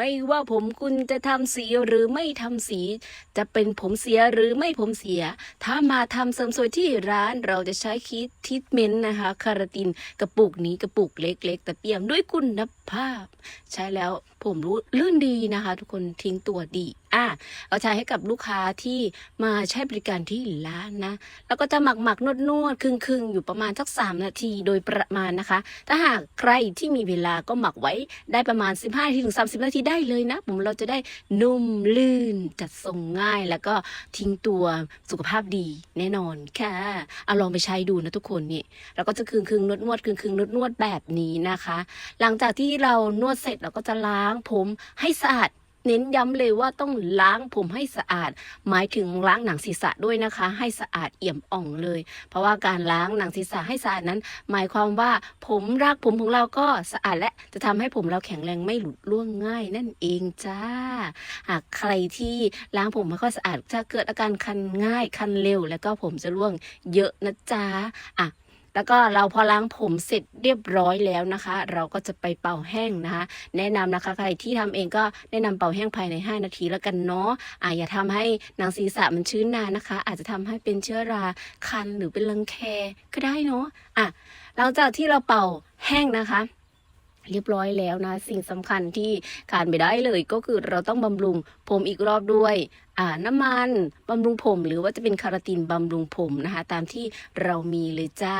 ไม่ว่าผมคุณจะทำสีหรือไม่ทำสี จะเป็นผมเสียหรือไม่ผมเสีย ถ้ามาทำเสริมสวยที่ร้านเราจะใช้คิดทิทเมนต์นะคะคาราตินกระปุกนี้กระปุกเล็ก ๆ แต่เปี่ยมด้วยคุณภาพ ใช้แล้วผมรู้ลื่นดีนะคะ ทุกคนทิ้งตัวดีอะเราใช้ให้กับลูกค้าที่มาใช้บริการที่ร้านนะ แล้วก็จะหมักหมักนวดนวดครึ่งครึ่งอยู่ประมาณสักสามนาทีโดยประมาณนะคะ ถ้าหากใครที่มีเวลาก็หมักไว้ได้ประมาณ 15นาทีถึง30 นาทีได้เลยนะ ผมเราจะได้นุ่มลื่นจัดทรงง่ายแล้วก็ทิ้งตัวสุขภาพดีแน่นอนค่ะเอาลองไปใช้ดูนะทุกคนนี่เราก็จะครึ่งครึ่งนวดนวดครึ่งครึ่งนวดนวดแบบนี้นะคะ หลังจากที่เรานวดเสร็จเราก็จะล้างผมให้สะอาด เน้นย้ำเลยว่าต้องล้างผมให้สะอาด หมายถึงล้างหนังศีรษะด้วยนะคะ ให้สะอาดเอี่ยมอ่องเลย เพราะว่าการล้างหนังศีรษะให้สะอาดนั้น หมายความว่าผมรากผมของเราก็สะอาดและจะทำให้ผมเราแข็งแรงไม่หลุดร่วงง่าย นั่นเองจ้า หากใครที่ล้างผมไม่ค่อยสะอาดจะเกิดอาการคันง่ายคันเร็ว แล้วก็ผมจะร่วงเยอะนะจ๊ะอะ แล้วก็เราพอล้างผมเสร็จเรียบร้อยแล้วนะคะ เราก็จะไปเป่าแห้งนะคะ แนะนำนะคะใครที่ทำเองก็แนะนำเป่าแห้งภายใน 5 นาทีแล้วกันเนาะอ่าอย่าทำให้หนังศีรษะมันชื้นนานนะคะ อาจจะทำให้เป็นเชื้อราคันหรือเป็นรังแคก็ได้เนาะอะหลังจากที่เราเป่าแห้งนะคะเรียบร้อยแล้วนะ สิ่งสำคัญที่ขาดไม่ได้เลยก็คือเราต้องบำรุงผมอีกรอบด้วยอ่าน้ำมันบำรุงผม หรือว่าจะเป็นคาราตินบำรุงผมนะคะ ตามที่เรามีเลยจ้า